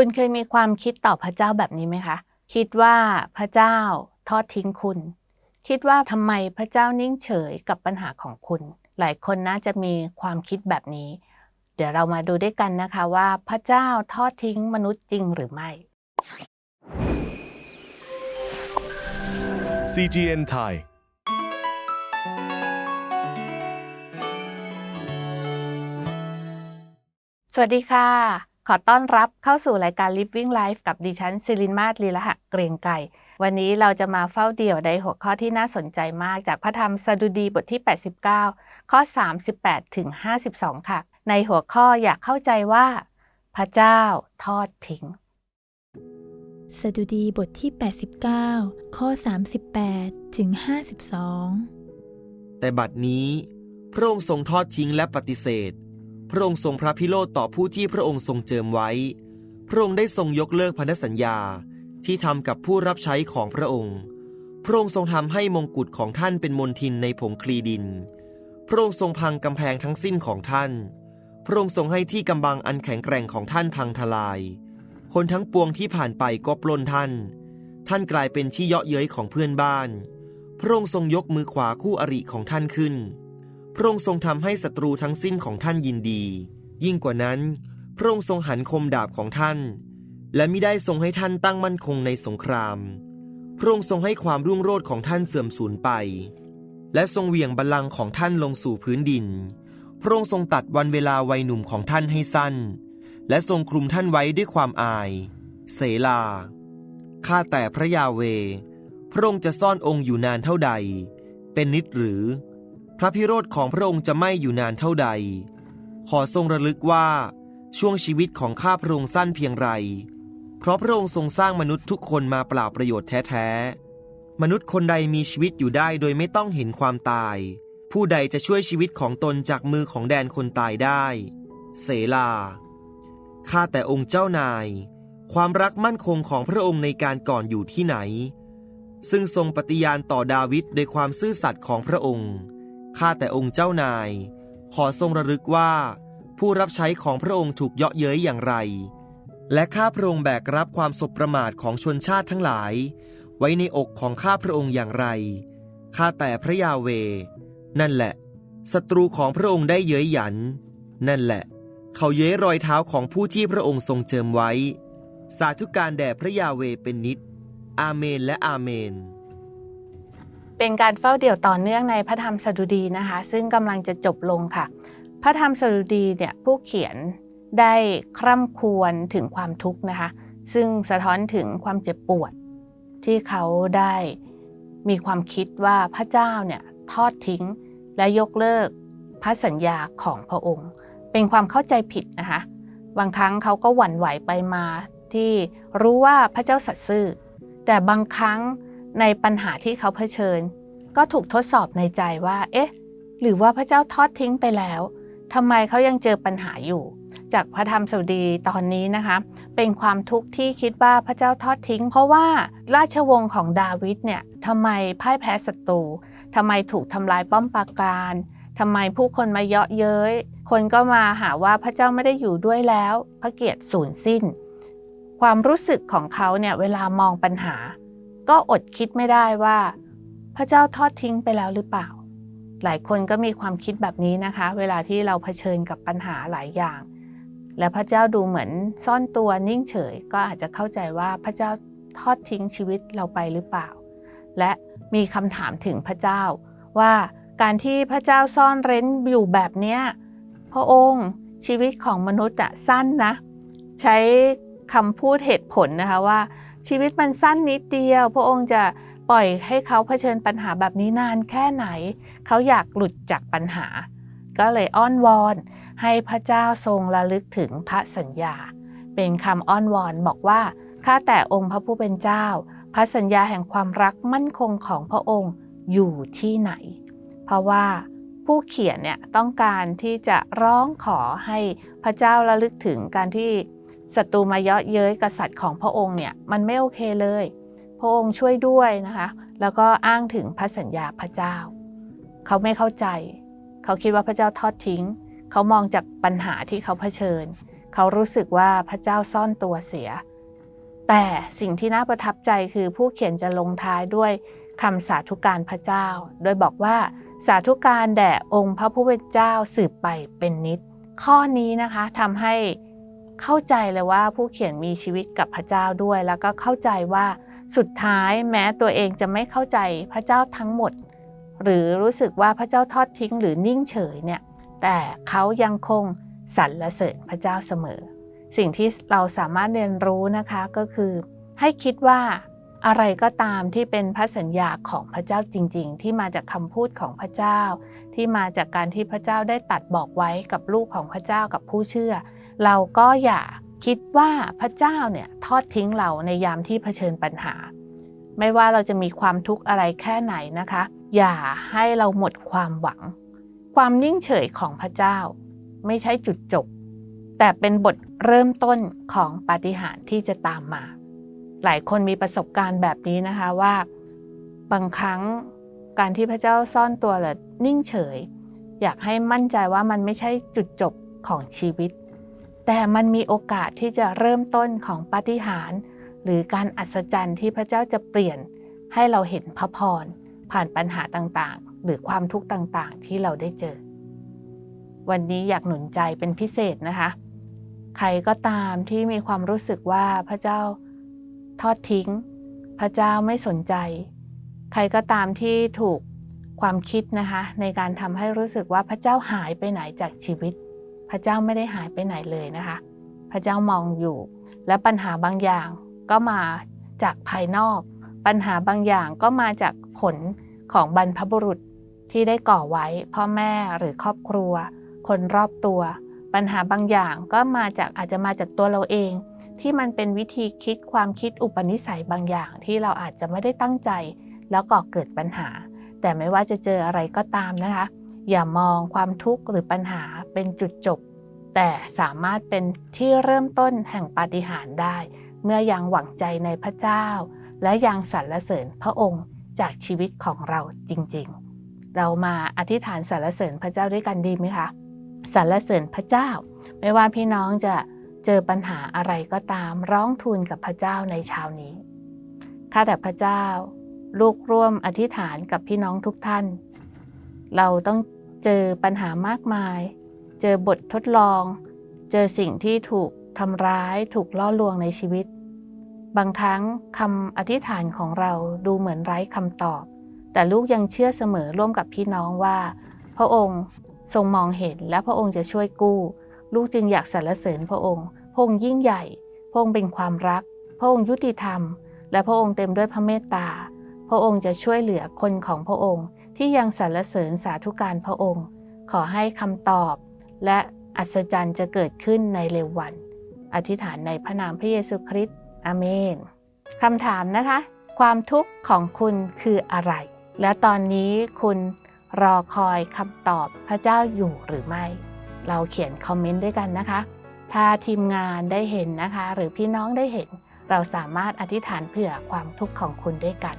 คุณเคยมีความคิดต่อพระเจ้าแบบนี้ไหมคะ คิดว่าพระเจ้าทอดทิ้งคุณ คิดว่าทำไมพระเจ้านิ่งเฉยกับปัญหาของคุณ หลายคนน่าจะมีความคิดแบบนี้ เดี๋ยวเรามาดูด้วยกันนะคะว่าพระเจ้าทอดทิ้งมนุษย์จริงหรือไม่ CGN Thai สวัสดีค่ะ ขอต้อนรับเข้าสู่รายการ Living Life กับดิฉันซิลินมาศลีละหะเกรียงไก่ วันนี้เราจะมาเฝ้าเดี่ยวในหัวข้อที่น่าสนใจมากจากพระธรรมสดุดีบทที่ 89 ข้อ 38 ถึง 52 ค่ะ ในหัวข้ออยากเข้าใจว่า พระเจ้าทอดทิ้ง สดุดีบทที่ 89 ข้อ 38 ถึง 52 แต่บัดนี้ พระองค์ทรงทอดทิ้งและปฏิเสธ พระองค์ทรงพระพิโรธต่อผู้ที่พระองค์ทรงเจิมไว้ พระองค์ได้ทรงยกเลิกพันธสัญญาที่ทำกับผู้รับใช้ของพระองค์ พระองค์ทรงทำให้มงกุฎของท่านเป็นมนทินในผงคลีดิน พระองค์ทรงพังกำแพงทั้งสิ้นของท่าน พระองค์ทรงให้ที่กำบังอันแข็งแกร่งของท่านพังทลาย คนทั้งปวงที่ผ่านไปก็ปล้นท่าน ท่านกลายเป็นที่เยาะเย้ยของเพื่อนบ้าน พระองค์ทรงยกมือขวาคู่อริของท่านขึ้น พระองค์ทรงทำให้ศัตรูทั้งสิ้นของท่านยินดี ยิ่งกว่านั้น พระองค์ทรงหันคมดาบของท่าน และมิได้ทรงให้ท่านตั้งมั่นคงในสงคราม พระองค์ทรงให้ความรุ่งโรจน์ของท่านเสื่อมสูญไป และทรงเหวี่ยงบัลลังก์ของท่านลงสู่พื้นดิน พระองค์ทรงตัดวันเวลาวัยหนุ่มของท่านให้สั้น และทรงคลุมท่านไว้ด้วยความอาย เสลาข้าแต่พระยาเว พระองค์จะซ่อนองค์อยู่นานเท่าใด เป็นนิดหรือ พระพิโรธของพระองค์จะไม่อยู่นานเท่าใด ขอทรงระลึกว่า ช่วงชีวิตของข้าพระองค์สั้นเพียงไร เพราะพระองค์ทรงสร้างมนุษย์ทุกคนมาเปล่าประโยชน์แท้ๆ มนุษย์คนใดมีชีวิตอยู่ได้โดยไม่ต้องเห็นความตาย ผู้ใดจะช่วยชีวิตของตนจากมือของแดนคนตายได้ เสลา ข้าแต่องค์เจ้านาย ความรักมั่นคงของพระองค์ในการก่อนอยู่ที่ไหน ซึ่งทรงปฏิญาณต่อดาวิดโดยความซื่อสัตย์ของพระองค์ ข้าแต่องค์เจ้านาย ขอทรงระลึกว่า ผู้รับใช้ของพระองค์ถูกเยาะเย้ยอย่างไร และข้าพระองค์แบกรับความสบประมาทของชนชาติทั้งหลาย ไว้ในอกของข้าพระองค์อย่างไร ข้าแต่พระยาเว นั่นแหละ ศัตรูของพระองค์ได้เย้ยหยัน นั่นแหละ เขาเย้ยรอยเท้าของผู้ที่พระองค์ทรงเจิมไว้ สาธุการแด่พระยาเวเป็นนิด อาเมนและอาเมน เป็นการเฝ้าเดี่ยวต่อเนื่องในพระธรรมสดุดีนะคะ ซึ่งกำลังจะจบลงค่ะ พระธรรมสดุดีเนี่ยผู้เขียนได้คร่ำครวญถึงความทุกข์นะคะ ซึ่งสะท้อนถึงความเจ็บปวด ที่เขาได้มีความคิดว่าพระเจ้าเนี่ยทอดทิ้งและยกเลิกพระสัญญาของพระองค์ เป็นความเข้าใจผิดนะคะ บางครั้งเขาก็หวั่นไหวไปมาที่รู้ว่าพระเจ้าสัตย์ซื่อ แต่บางครั้ง ในปัญหาที่เขาเผชิญ ก็ถูกทดสอบในใจว่า เอ๊ะ หรือว่าพระเจ้าทอดทิ้งไปแล้วทำไมเขายังเจอปัญหาอยู่ จากพระธรรมสดุดีตอนนี้นะคะ เป็นความทุกข์ที่คิดว่าพระเจ้าทอดทิ้ง เพราะว่าราชวงศ์ของดาวิดเนี่ยทำไมพ่ายแพ้ศัตรูทำไมถูกทำลายป้อมปราการทำไมผู้คนมาเยาะเย้ย คนก็มาหาว่าพระเจ้าไม่ได้อยู่ด้วยแล้ว พระเกียรติสูญสิ้น ความรู้สึกของเขาเนี่ยเวลามองปัญหา ก็อดคิดไม่ได้ว่า พระเจ้าทอดทิ้งไปแล้วหรือเปล่า หลายคนก็มีความคิดแบบนี้นะคะ เวลาที่เราเผชิญกับปัญหาหลายอย่าง และพระเจ้าดูเหมือนซ่อนตัวนิ่งเฉย ก็อาจจะเข้าใจว่าพระเจ้าทอดทิ้งชีวิตเราไปหรือเปล่า และมีคำถามถึงพระเจ้า ว่าการที่พระเจ้าซ่อนเร้นอยู่แบบเนี้พระองค์ชีวิตของมนุษย์อะสั้นนะ ใช้คำพูดเหตุผลนะคะว่า ชีวิตมันสั้นนิดเดียว พระองค์จะปล่อยให้เขาเผชิญปัญหาแบบนี้นานแค่ไหน เขาอยากหลุดจากปัญหา ก็เลยอ้อนวอน ให้พระเจ้าทรงระลึกถึงพระสัญญา เป็นคำอ้อนวอนบอกว่าข้าแต่องค์พระผู้เป็นเจ้า พระสัญญาแห่งความรักมั่นคงของพระองค์อยู่ที่ไหน เพราะว่าผู้เขียนเนี่ยต้องการที่จะร้องขอให้พระเจ้าระลึกถึงการที่ ศัตรูมาเยาะเย้ยกษัตริย์ของพระองค์เนี่ยมันไม่โอเคเลย พระองค์ช่วยด้วยนะคะ แล้วก็อ้างถึงพระสัญญาพระเจ้า เขาไม่เข้าใจ เขาคิดว่าพระเจ้าทอดทิ้ง เขามองจากปัญหาที่เขาเผชิญ เขเขารู้สึกว่าพระเจ้าซ่อนตัวเสีย แต่สิ่งที่น่าประทับใจคือผู้เขียนจะลงท้ายด้วยคำสาธุการพระเจ้า โดยบอกว่าสาธุการแด่องค์พระผู้เป็นเจ้าสืบไปเป็นนิด ข้อนี้นะคะทำให้ เข้าใจเลยว่าผู้เขียนมีชีวิตกับพระเจ้าด้วย แล้วก็เข้าใจว่าสุดท้ายแม้ตัวเองจะไม่เข้าใจพระเจ้าทั้งหมด หรือรู้สึกว่าพระเจ้าทอดทิ้งหรือนิ่งเฉยเนี่ยแต่เขายังคงสรรเสริญพระเจ้าเสมอ สิ่งที่เราสามารถเรียนรู้นะคะก็คือ ให้คิดว่าอะไรก็ตามที่เป็นพระสัญญาของพระเจ้าจริง ๆ ที่มาจากคำพูดของพระเจ้า ที่มาจากการที่พระเจ้าได้ตัดบอกไว้กับลูกของพระเจ้ากับผู้เชื่อ เราก็อย่าคิดว่าพระเจ้าเนี่ยทอดทิ้งเราในยามที่เผชิญปัญหา ไม่ว่าเราจะมีความทุกข์อะไรแค่ไหนนะคะ อย่าให้เราหมดความหวัง ความนิ่งเฉยของพระเจ้า ไม่ใช่จุดจบ แต่เป็นบทเริ่มต้นของปาฏิหาริย์ที่จะตามมา หลายคนมีประสบการณ์แบบนี้นะคะว่า บางครั้งการที่พระเจ้าซ่อนตัวหรือนิ่งเฉย อยากให้มั่นใจว่ามันไม่ใช่จุดจบของชีวิต แต่มันมีโอกาสที่จะเริ่มต้นของปาฏิหาริย์หรือการอัศจรรย์ที่พระเจ้าจะเปลี่ยนให้เราเห็นพระพรผ่านปัญหาต่างๆ หรือความทุกข์ต่างๆ ที่เราได้เจอ วันนี้อยากหนุนใจเป็นพิเศษนะคะ ใครก็ตามที่มีความรู้สึกว่าพระเจ้าทอดทิ้ง พระเจ้าไม่สนใจ ใครก็ตามที่ถูกความคิดนะคะ ในการทำให้รู้สึกว่าพระเจ้าหายไปไหนจากชีวิต พระเจ้าไม่ได้หายไปไหนเลยนะคะ พระเจ้ามองอยู่ และปัญหาบางอย่างก็มาจากภายนอก ปัญหาบางอย่างก็มาจากผลของบรรพบุรุษที่ได้ก่อไว้พ่อแม่หรือครอบครัว คนรอบตัว ปัญหาบางอย่างก็มาจากอาจจะมาจากตัวเราเอง ที่มันเป็นวิธีคิดความคิดอุปนิสัยบางอย่าง ที่เราอาจจะไม่ได้ตั้งใจ แล้วก่อเกิดปัญหา แต่ไม่ว่าจะเจออะไรก็ตามนะคะ อย่ามองความทุกข์หรือปัญหา เป็นจุดจบ แต่สามารถเป็นที่เริ่มต้นแห่งปาฏิหาริย์ได้ เมื่อยังหวังใจในพระเจ้า และยังสรรเสริญพระองค์จากชีวิตของเราจริงๆ เรามาอธิษฐานสรรเสริญพระเจ้าด้วยกันดีไหมคะสรรเสริญพระเจ้า ไม่ว่าพี่น้องจะเจอปัญหาอะไรก็ตามร้องทูลกับพระเจ้าในเช้านี้ข้าแต่พระเจ้า ลูกร่วมอธิษฐานกับพี่น้องทุกท่าน เราต้องเจอปัญหามากมาย เจอบททดลอง เจอสิ่งที่ถูกทำร้าย ถูกล่อลวงในชีวิต บางครั้งคำอธิษฐานของเราดูเหมือนไร้คำตอบ แต่ลูกยังเชื่อเสมอร่วมกับพี่น้องว่า พระองค์ทรงมองเห็นและพระองค์จะช่วยกู้ ลูกจึงอยากสรรเสริญพระองค์ พระองค์ยิ่งใหญ่ พระองค์เป็นความรัก พระองค์ยุติธรรม และพระองค์เต็มด้วยพระเมตตา พระองค์จะช่วยเหลือคนของพระองค์ที่ยังสรรเสริญสาธุการพระองค์ ขอให้คำตอบ และอัศจรรย์จะเกิดขึ้นในเร็ววัน อธิษฐานในพระนามพระเยซูคริสต์อาเมนคำถามนะคะ ความทุกข์ของคุณคืออะไร และตอนนี้คุณรอคอยคำตอบพระเจ้าอยู่หรือไม่ เราเขียนคอมเมนต์ด้วยกันนะคะ ถ้าทีมงานได้เห็นนะคะ หรือพี่น้องได้เห็น เราสามารถอธิษฐานเผื่อความทุกข์ของคุณด้วยกัน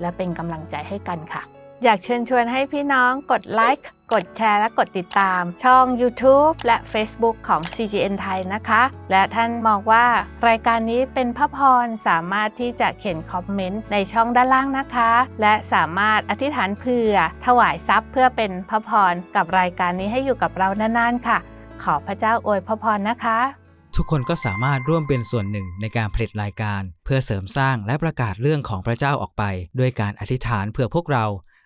และเป็นกำลังใจให้กันค่ะ อยากเชิญชวนให้พี่น้องกดไลค์ กดแชร์ และกดติดตาม ช่อง YouTube และ Facebook ของ CGN ไทยนะคะ และท่านมองว่ารายการนี้เป็นพระพรสามารถที่จะเขียนคอมเมนต์ในช่องด้านล่างนะคะ และสามารถอธิษฐานเผื่อ ถวายทรัพย์เพื่อเป็นพระพรกับรายการนี้ให้อยู่กับเรานานๆค่ะ ขอพระเจ้าอวยพระพรนะคะทุกคนก็สามารถร่วมเป็นส่วนหนึ่งในการผลิตรายการ เพื่อเสริมสร้างและประกาศเรื่องของพระเจ้าออกไป ด้วยการอธิษฐานเพื่อพวกเรา